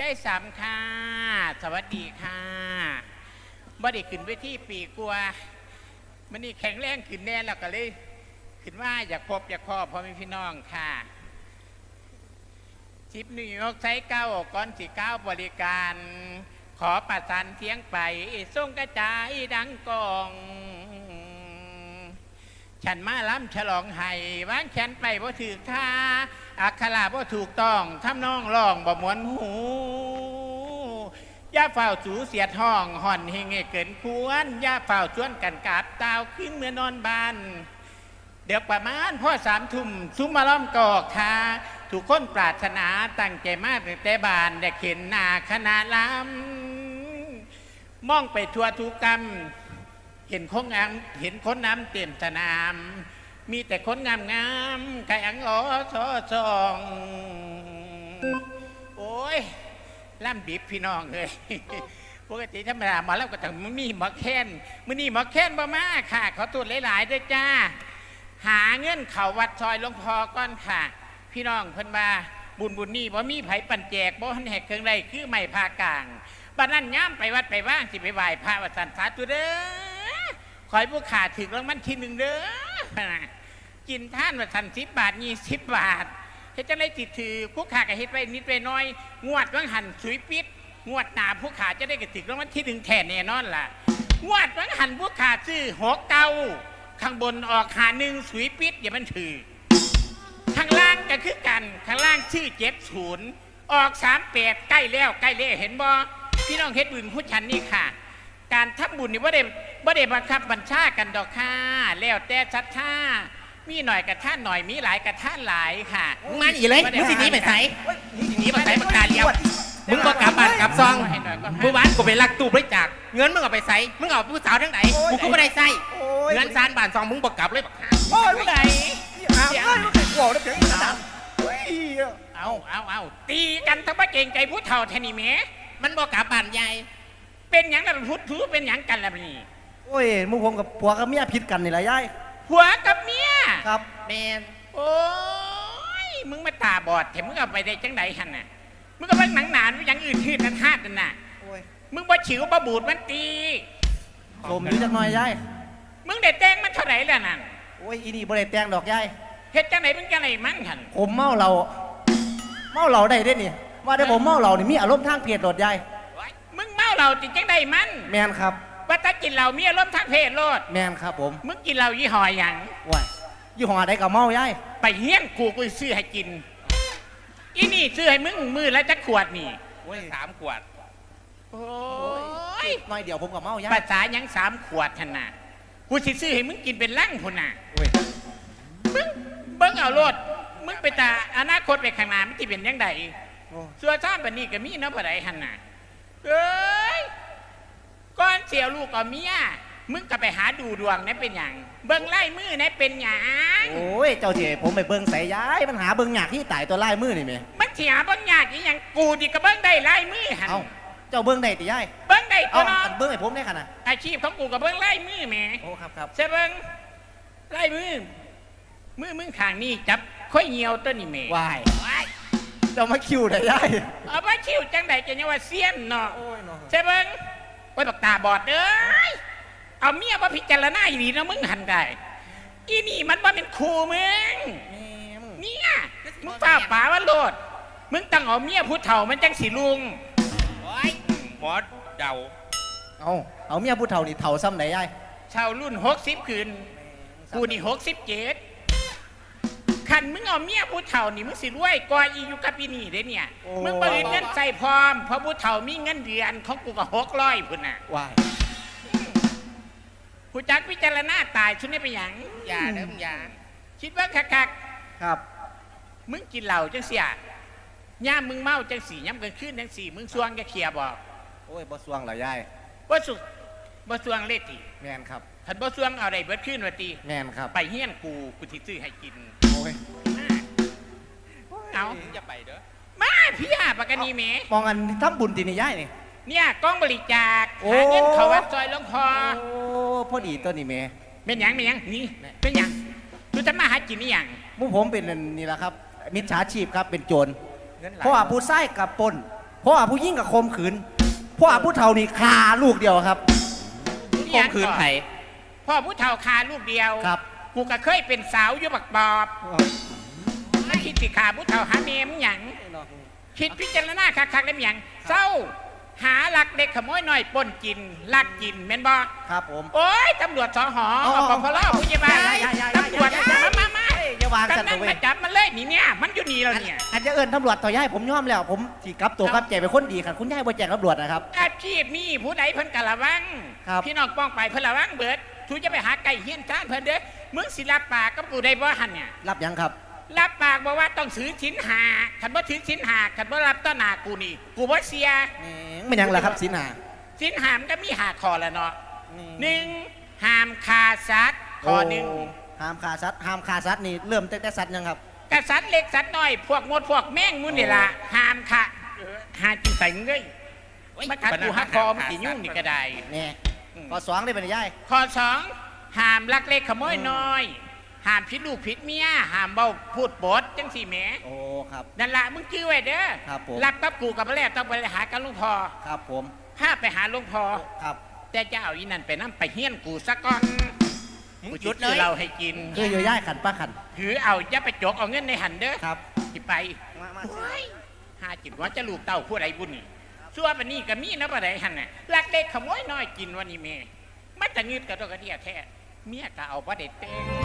ยายสามค่ะ สวัสดีค่ะบ่ได้ขึ้นเวทีปีกลัวมันนี่แข็งแรงขึ้นแน่แล้วก็เลย ขึ้นว่าอยากพบอยากพอพ่อแม่พี่น้องค่ะชิปนิวยอร์กไซเก้าก่อนสี่เก้าบริการ ขอประสานเสียงไปส่งกระจายดังกอง ฉันมาล้ำฉลองไห้วางแขนไปบ่ถือท่าอักขระบ่ถูกต้องทำนองร้องบ่มวนหูย่าเฝ้าสูเสียดห้องห่อนเฮงเกินควรย่าเฝ้าชวนกันกาบตาวขึ้นเมื่อนอนบาน เดี๋ยวประมาณพ่อสามทุ่มซุ้มมาล้อมกอกทาทุกคนปรารถนาตั้งใจมากแต่บานได้เข็นหนาขนาดล้ำมองไปทั่วทุกกรรม เห็นคนงามเห็นคนน้ำเต็มสนาม มีแต่คนงามงามๆไก่อังอ๋อซอซองโอ้ยล่ำดิบพี่น้องเลยปกติธรรมดาหมาแล้วก็ต้องมีหมอแค้นมื้อนี้หมอแค้นบ่มาค่ะ ขอตรวหลายๆด้วยจ้า หาเงินเขาวัดซอยหลวงพ่อก่อนค่ะ พี่น้องเพิ่นว่าบุญบุญนี่บ่มีไผปั่นแจกบ่ทันแหกเครื่องใดคือไม่พากลางบัดนั้นย่ามไปวัดไปว่างสิไปไหว้พระวัดสันสาธุเด้อ ขอยผู้ขาถึงรางวัลที่หนึ่งเด้อกินท่านวัดสันสิบบาทยี่สิบบาทเฮ็ดจังไดติดถือผู้ขาก็เฮ็ดไปนิดไปน้อย งวดวังหันสุยปิด งวดหนาผู้ขาจะได้กระติกรางวัลที่หนึ่งแทนแน่นอนล่ะ งวดวังหันผู้ขาซื้อหกเก้าข้างบนออกหาหนึ่งสุยปิดอย่ามันถือข้างล่างก็คือกันข้างล่างชื่อเจ็บศูนย์ออกสามแปดใกล้แล้วใกล้แล้วเห็นบ่พี่น้องเฮ็ดบุญผู้ชันนี่ค่ะ การทำบุญนี่ว่าได้ ว่าได้บังคับบัญชากันดอกค่ะ แล้วแต่ศรัทธามีหน่อยกับท่านหน่อยมีหลายกับท่านหลายค่ะมึงมาอีเลยบ่ด้มึงสิหนีไปไสว่ากันมึงสิหนีไปไสปากกาเดียวมึงก็กลับบ้านกลับซองให้หน่อยก็ให้เมื่อวานกูไปลักตู้บริจาคเงินมึงเอาไปใส่มึงเอาผู้สาวทั้งไหนกูก็ไม่ได้ใส่โอ้ยเงินซานบ้านซองมึงบอกกลับเลยบักห่าโอ้ยผู้ใดหาเอ้ยมันเป็นหัวแล้วเพียงอีกนะเฮ้ยเอาเอาเอาตีกันทั้งว่าเก่งใจผู้เฒ่าแทนี่แหมมันบอกกลับบ้านยายเป็นหยังล่ะพุทธถือเป็นหยังกันล่ะนี่ โอ้ยหมุกผมกับผัวกับเมียผิดกันนี่แหละยายผัวกับเมียครับแมนโอ้ยมึงมาตาบอดแต่มึงเอาไปได้จังไดหันน่ะมึงก็เบิ่งหนังหนานอย่างอื่นทื่นนันทาดนั่นน่ะ โอ้ยมึงบ่ฉิวบ่บูดมันตี สมอยู่จักหน่อยยายมึงได้แต่งมันเท่าไหร่แล้วนั่นโอ้ยอีนี่บ่ได้แต่งดอกยายเฮ็ดจังไหนมึงจังไหนมันหันผมเมาเราเมาเราได้เด้นี่ว่าได้ผมเมาเรานี่มีอารมณ์ทางเพศโดดยายมึงเมาเหล้าจิจังไดมัน แมนครับ ว่าถ้ากินเหล้ามีอารมณ์ทางเพศโลดแมนครับผมมึงกินเหล้ายี่ห้อหยังว้ายยี่ห้อใดก็เมายายไปเฮี้ยนกูกูซื้อให้กิน อีนี่ซื้อให้มึงมือละจักขวดนี่โอ้ยสามขวด โอ้ยน้อยเดียวผมก็เมายายภาษาหยังสามขวดท่านน่ะกูสิซื้อให้มึงกินเป็นลังพุ่นน่ะโอ้ยมึงเบิ่งเอาโลดมึงไปตาอนาคตไปข้างหน้ามันจะเป็นยังไงโอ้ส่วนซ้ำแบบนี้ก็มีเนาะบ่ได้หันน่ะเอ้ย ก่อนเสียวลูกกับเมียมึงก็ไปหาดูดวงนั่นเป็นหยังเบิ่งไล่มือนั่นเป็นหยังโอ้ย เจ้าเจ๋ผมไปเบิ่งใส่ยายมันหาเบิ่งหยากที่ตายตัวไล่มือนี่แม่มันเสียบางอย่างอีหยังกูดิก็เบิ่งได้ไล่มือหันเอ้าเจ้าเบิ่งได้ติยายเบิ่งได้เอาตัวเนาะอันเบิ่งให้ผมได้ขนาดอาชีพของกูก็เบิ่งไล่มือแหมโอ้ครับครับใช่เบิ่งไล่มือมือมึงข้างนี้จับค่อยเหี่ยวตัวนี่แหม่วายเจ้ามาคิวได้ยายเอาว่าชิวจังไดจะยังว่าเสี้ยนเนาะโอ้ยเนาะใช่เบิ้งไว้บักตาบอดเอ้ยเอาเมียมาพิจารณาอีหลีนะมึงหันได้อีนี่มันว่าเป็นครูมึงแม่มึงเนี่ยมึงฝ้าป่าว่าโลด มึงตั้งเอาเมียผู้เฒ่ามันจังสีลุงโอ้ยหมอเดาเอาเอาเมียผู้เฒ่านี่เฒ่าซ้ำไหนยายชาวรุ่นหกสิบคืนกูนี่หกสิบเจ็ด ขันมึงเอาเมียผู้เฒ่านี่มึงสิรวยกว่าอีอยู่กับอีนี่เด้เนี่ยมึงบริเงินใส่พร้อมเพราะผู้เฒ่ามีเงินเดือนของกูก็หกร้อยพุ่นน่ะวายผู้จักพิจารณาตายชุดนี้ไปหยังอย่าเด้อมึงอย่าคิดว่าคักครับ ๆมึงกินเหล้าจังเสียย่ามมึงเมาจังสี่ย่ำกลางคืนจังสี่มึงสวงจะเคลียร์บอกโอ้ยบ่สวงเหรอยาย ว่าสุบ่สวงเลขติแมนครับ ขันบ่สวงเอาได้เบิดขึ้นวะตีแมนครับ ไปเฮี้ยนกูกูสิซื้อให้กิน โอ้ยเอาอย่าไปเด้อมาพี่อาปากกานีแหมมองอันทำบุญตีนี่ยายนี่ เนี่ยกองบริจาคโอ้ หาเงินเขาวัดซอยหลวงพอโอ้พอดีตัวนี่แม่เป็นหยังเป็นหยังนี่เป็นหยังดูจะมาหากินนี่หยังหมู่ผมเป็นอันนี่แหละครับ มิจฉาชีพครับเป็นโจรเงินไหลเพราะว่าผู้ชายกับปนคราะว่าผู้ยิ่งกับคมขืนเพราะว่าผู้เฒ่านี่คาลูกเดียวครับคมคืนไผ่พ่อผู้เฒ่าคาลูกเดียวครับ กูก็เคยเป็นสาวอยู่บักบอบไม่คิดสิขาผู้เฒ่าหาเมมหยังคิดพิจารณาคักๆแล้วหยังเศร้าหาลักเด็กขโมยน้อยปล้นกินลักกินแม่นบ่ครับผม โอ้ยตำรวจสหอเอาอเอาปพลผู้ใหญ่บ้านอย่าอย่าอย่าตำรวจอย่าอย่ามามามาเอ้ยอย่าวางกันสัตว์นั่นเว้ยมาจับมันเลยนี่เนี่ยมันอยู่นี่แล้วเนี่ยอันจะเอิญตำรวจต่อย่ายผมยอมแล้วผมที่กลับตัวกลับใจเป็นคนดีครับคุณย่ายบ่แจ้งตำรวจนะครับอาชีพนี้ผู้ใดเพิ่นกะระวังครับพี่น้องป้องไปเพิ่นระวังเบิดทูจะไปหาไก่เฮียนจ้านเพิ่นเด้อ มึงสิรับปากกับกูได้บ่หันเนี่ยรับยังครับ รับปากบอกว่าต้องถือชิ้นหาคันบ่ถือชิ้นหาคันบ่รับต้อหนากูนี่ กูบ่เสียแหมไม่ยังล่ะครับสินหาชิ้นหามนก็มีหาคอแล้วเนาะหนึ่งห้ามฆ่าสัตว์ข้อหนึ่งโห้ามขาสัตว์ห้ามขาสัตว์นี่เริ่มตั้งแต่สัตว์ยังครับกษัตริย์เล็กสัตว์น้อย พวกมดพวกแม่งมุนนี่ล่ะห้ามฆ่าเออหาจิงใส่เงยมากัดกูหักคอมันสิยุ่งนี่ก็ได้นี่อืมข้อสองได้เป็นย่ายข้อสอง ห้ามลักเล็กขโมยน้อย ห้ามพิดลูกพิดเมียห้ามเบ้าพูดบดจังสี่แหมโอ้ครับ นั่นละมึงจื้อไว้เด้อครับผม รับกับกูกับแม่ต้องไปหากันหลุงพ่อครับผมถ้าไปหาหลุงพ่อครับแต่จะเอาอีนั่นไปนั่ไปเฮี้ยนกูซะก่อนมึงกูหยุจุดดเลยเราให้กินคืออยู่ย่ายขันป้าขันถือเอาอย่าไปจกเอาเงินในหันเด้อครับที่ไปมามาโอ้ยหาจิตว่าจะลูกเต้าผู้ใดบุญนี่ชั่วปานนี้ก็มีนะบ่ได้หันน่ะลักเล็กขโมยน้อยกินวันนี้แม่มันจะงืดกระดกกระเดียแท้ เมียก็เอาบ่ได้แต่ง